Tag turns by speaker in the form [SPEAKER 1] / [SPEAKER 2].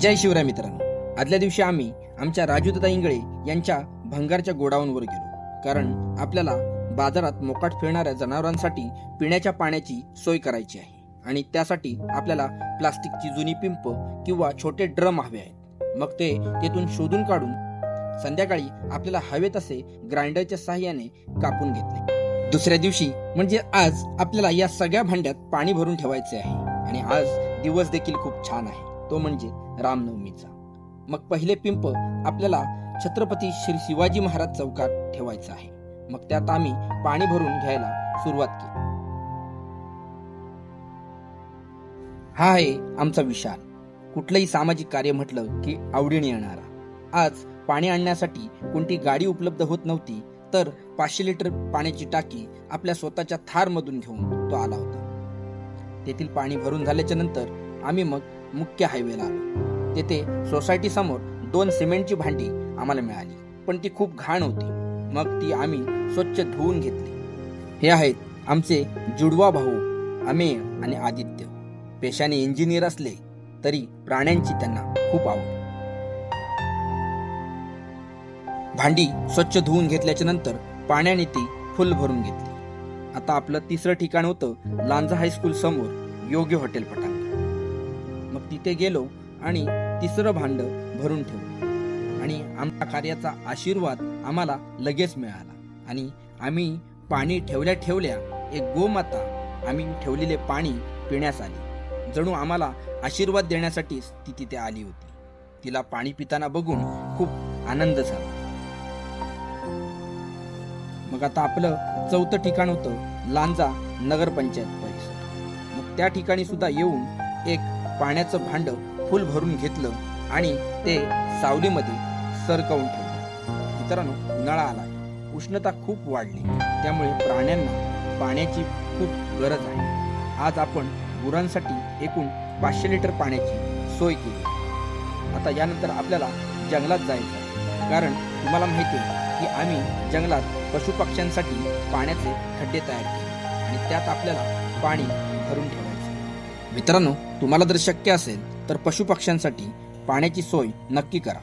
[SPEAKER 1] जय शिवराय मित्रांनो. आदल्या दिवशी आम्ही आमच्या राजूदादा इंगळे यांच्या भंगारच्या गोडाऊनवर गेलो. कारण आपल्याला बाजारात मोकाट फिरणाऱ्या जनावरांसाठी पिण्याच्या पाण्याची सोय करायची आहे. आणि त्यासाठी आपल्याला प्लास्टिकची जुनी पिंप किंवा छोटे ड्रम हवे आहेत. मग ते तेथून शोधून काढून संध्याकाळी आपल्याला हवे तसे ग्राइंडरच्या सहाय्याने कापून घेतले. दुसऱ्या दिवशी म्हणजे आज आपल्याला या सगळ्या भांड्यात पाणी भरून ठेवायचे आहे. आणि आज दिवस देखील खूप छान आहे. तो म्हणजे रामनवमीचा. मग पहिले पिंप आपल्याला छत्रपती श्री शिवाजी महाराज चौकात ठेवायचं आहे. मग त्यात आम्ही पाणी भरून घ्यायला सुरुवात केली. हा आहे आमचा विशाल. कुठलंही सामाजिक कार्य म्हटलं की आवडीने येणारा. आज पाणी आणण्यासाठी कोणती गाडी उपलब्ध होत नव्हती तर पाचशे लिटर पाण्याची टाकी आपल्या स्वतःच्या थारमधून घेऊन तो आला होता. तेथील पाणी भरून झाल्याच्यानंतर आम्ही मग मुख्य हायवेला आलो. तेथे सोसायटी समोर दोन सिमेंटची भांडी आम्हाला मिळाली. पण ती खूप घाण होती. मग ती आम्ही स्वच्छ धुवून घेतली. हे आहेत आमचे जुडवा भाऊ अमेय आणि आदित्य. पेशाने इंजिनियर असले तरी प्राण्यांची त्यांना खूप आवड. भांडी स्वच्छ धुवून घेतल्याच्या नंतर पाण्याने ती फुल भरून घेतली. आता आपलं तिसरं ठिकाण होतं लांजा हायस्कूल समोर योग्य हॉटेल पटांग तिथे गेलो आणि तिसरं भांड भरून ठेवलं. आणि आमच्या कार्याचा आशीर्वाद आम्हाला लगेच मिळाला. आणि आम्ही पाणी ठेवल्या ठेवल्या एक गोमाता आम्ही ठेवलेले पाणी पिण्यास आली. जणू आम्हाला आशीर्वाद देण्यासाठीच ती तिथे आली होती. तिला पाणी पिताना बघून खूप आनंद झाला. मग आता आपलं चौथं ठिकाण होतं लांजा नगरपंचायत परिसर. मग त्या ठिकाणी सुद्धा येऊन एक पाण्याचं भांड फुल भरून घेतलं आणि ते सावलीमध्ये सरकवून ठेवलं. मित्रांनो उन्हाळा आला. उष्णता खूप वाढली. त्यामुळे प्राण्यांना पाण्याची खूप गरज आहे. आज आपण गुरांसाठी एकूण पाचशे लिटर पाण्याची सोय केली. आता यानंतर आपल्याला जंगलात जायचं कारण तुम्हाला माहिती आहे की आम्ही जंगलात पशुपक्ष्यांसाठी पाण्याचे खड्डे तयार केले. आणि त्यात आपल्याला पाणी भरून ठेवायचं मित्रांनो तुम्हाला जर शक्य असेल तर पशुपक्ष्यांसाठी पाण्याची सोय नक्की करा.